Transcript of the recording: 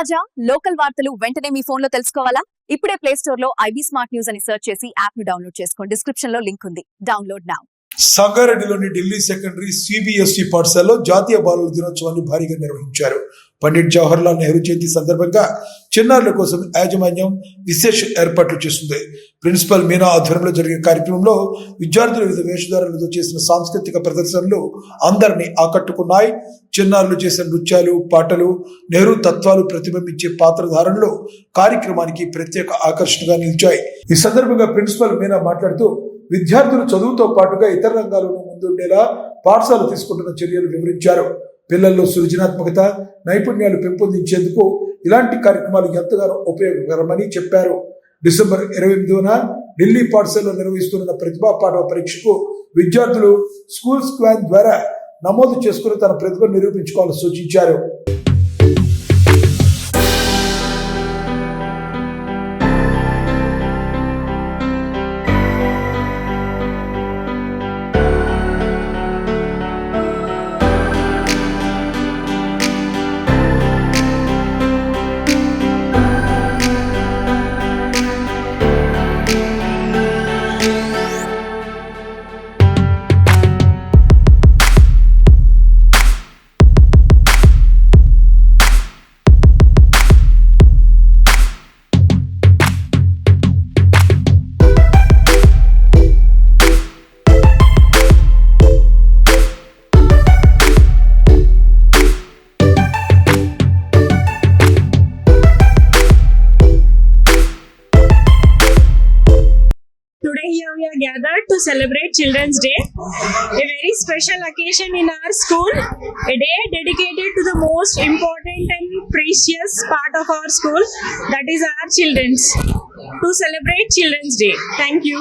తాజా లోకల్ వార్తలు వెంటనే మీ ఫోన్లో తెలుసుకోవాలా? ఇప్పుడే ప్లే స్టోర్లో ఐబీ స్మార్ట్ న్యూస్ అని సెర్చ్ చేసి యాప్ను డౌన్లోడ్ చేసుకోండి. డిస్క్రిప్షన్లో లింక్ ఉంది. డౌన్లోడ్ నా. సంగారెడ్డిలోని ఢిల్లీ సెకండరీ సిబిఎస్ఈ పాఠశాలలో జాతీయ బాలల దినోత్సవాన్ని భారీగా నిర్వహించారు. పండిట్ జవహర్లాల్ నెహ్రూ జయంతి సందర్భంగా చిన్నారుల కోసం యాజమాన్యం విశేష ఏర్పాట్లు చేస్తుంది. ప్రిన్సిపల్ మీనా ఆధ్వర్యంలో జరిగిన కార్యక్రమంలో విద్యార్థులు వివిధ వేషధారణలతో చేసిన సాంస్కృతిక ప్రదర్శనలు అందరినీ ఆకట్టుకున్నాయి. చిన్నారులు చేసిన నృత్యాలు పాటలు నెహ్రూ తత్వాలు ప్రతిబింబించే పాత్రధారణలు కార్యక్రమానికి ప్రత్యేక ఆకర్షణగా నిలిచాయి. ఈ సందర్భంగా ప్రిన్సిపల్ మీనా మాట్లాడుతూ విద్యార్థులు చదువుతో పాటుగా ఇతర రంగాల్లోనూ ముందుండేలా పాఠశాల తీసుకుంటున్న చర్యలు వివరించారు. పిల్లల్లో సృజనాత్మకత నైపుణ్యాలు పెంపొందించేందుకు ఇలాంటి కార్యక్రమాలు ఎంతగానో ఉపయోగకరమని చెప్పారు. డిసెంబర్ ఇరవై ఎనిమిదిన ఢిల్లీ పాఠశాలలో నిర్వహిస్తున్న ప్రతిభా పాఠవ పరీక్షకు విద్యార్థులు స్కూల్ స్క్వాన్ ద్వారా నమోదు చేసుకుని తన ప్రతిభను నిరూపించుకోవాలని సూచించారు. Here we are gathered to celebrate Children's Day, a very special occasion in our school, a day dedicated to the most important and precious part of our school, that is our children's. To celebrate Children's Day. Thank you.